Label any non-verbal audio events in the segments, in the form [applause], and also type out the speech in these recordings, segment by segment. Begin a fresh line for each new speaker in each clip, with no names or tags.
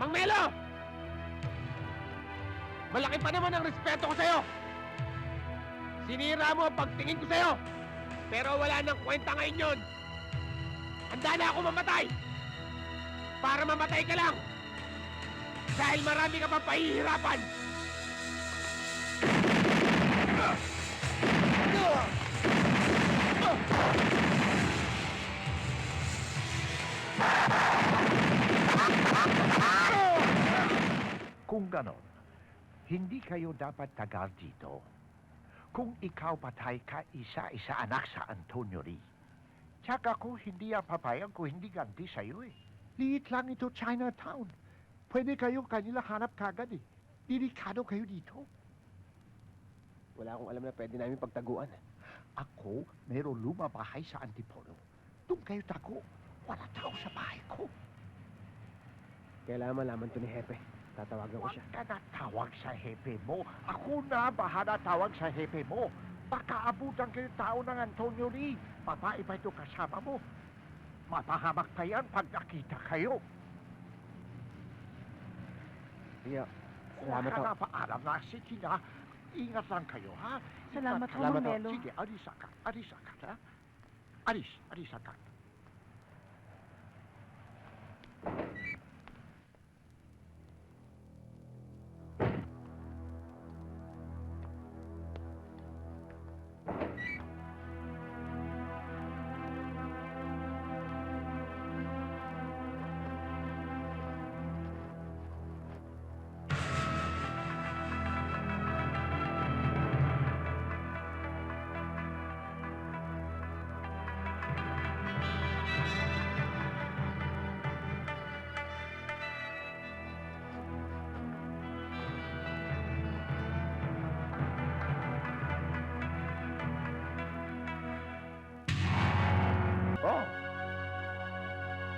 Mang Melo! Malaki pa naman ang respeto ko sa'yo. Sinira mo ang pagtingin ko sa'yo. Pero wala nang kwenta ngayon yun. Handa na ako mamatay. Para mamatay ka lang. Dahil marami ka pa pahihirapan.
Kung ganon, hindi kayo dapat tagal dito. Kung ikaw patay ka isa-isa anak sa Antonio Lee. Tsaka ko hindi ang papayag ko hindi ganti sa'yo eh. Liit lang ito Chinatown. Pwede kayo kanila hanap kagad eh. Delikado kayo dito.
Wala akong alam na pwede namin pagtaguan.
Ako, meron lumabahay sa Antipolo. Doon kayo tago. Wala tao sa bahay ko.
Kailangan malaman to ni Hepe. Tatawagan ko
Huwag
siya.
ka na tawag sa hepe mo. Ako na bahala tawag sa hepe mo. Baka abutan kayo tao ng Antonio Lee. Babae ito kasama mo. Mapahamak pa yan pag nakita kayo.
Iya.
Huwag
Salamat
ka
ho.
na paalam na. Sige na. Ingat lang kayo, ha?
Salamat ho.
Salamat ho.
Melo.
Sige, alis agad. Alis agad, ha? Alis, alis agad.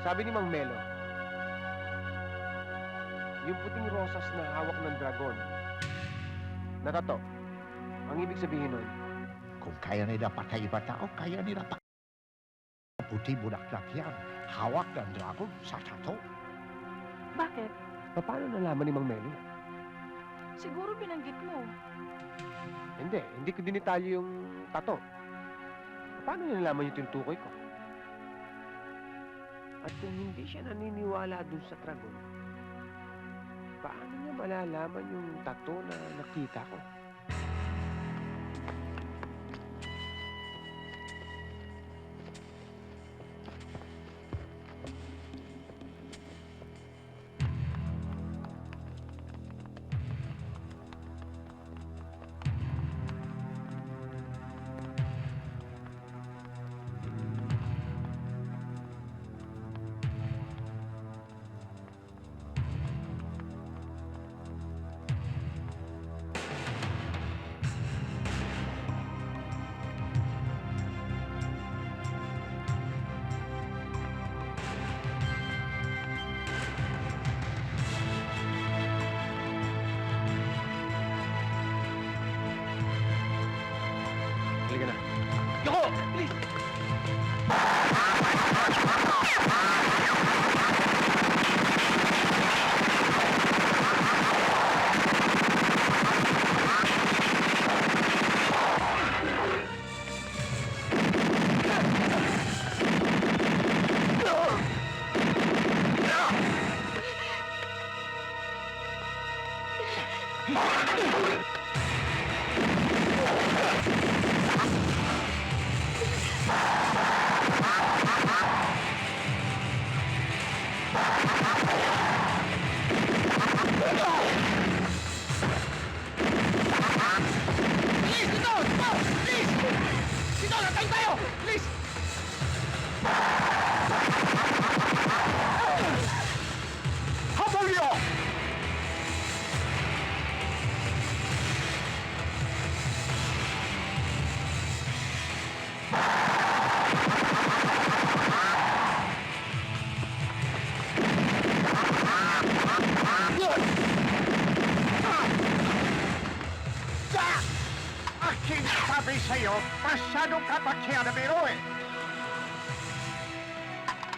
Sabi ni Mang Melo, yung puting rosas na hawak ng dragon, natato. Ang ibig sabihin nun,
Kung kaya nila patay iba tao, kaya nila pa... Puti bulaklak yan. Hawak ng dragon sa tato.
Bakit?
paano nalaman ni Mang Melo?
Siguro binanggit mo.
Hindi, hindi ko dinitalyo yung tato. Paano niya nalaman yung tinutukoy ko? At kung hindi siya naniniwala dun sa dragon, paano niya malalaman yung tato na nakita ko? Yoko! Please! [laughs] Please!
Sabi sa'yo, masyadong kapakianamero eh.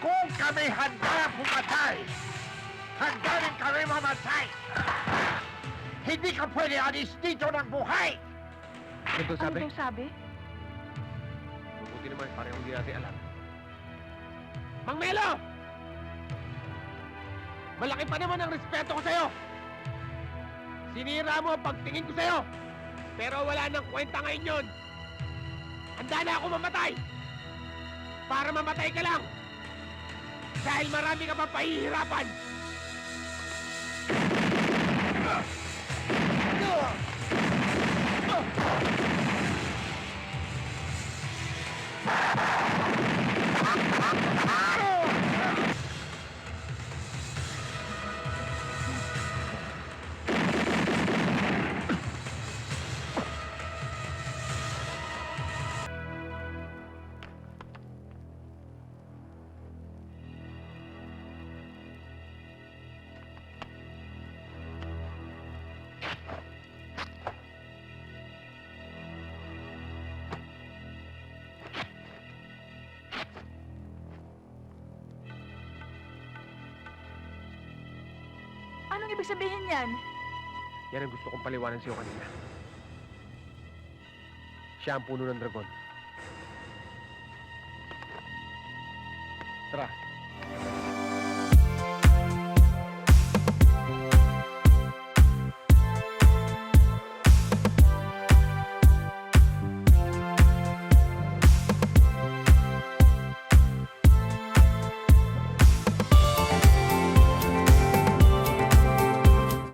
Kung kami handa pumatay, Hangganin kami mamatay! Hindi ka pwede alis dito ng buhay!
Ano daw sabi?
Mabuti naman, parang hindi natin alam. Mang Melo! Malaki pa naman ang respeto ko sa'yo! Sinira mo ang pagtingin ko sa'yo! Pero wala nang kwenta ngayon yun! Handa na ako mamatay! Para mamatay ka lang! Dahil marami ka pa pahihirapan!
Ibig sabihin yan?
Yan ang gusto kong paliwanan sa'yo kanina. Siya ang puno ng dragon. Tara.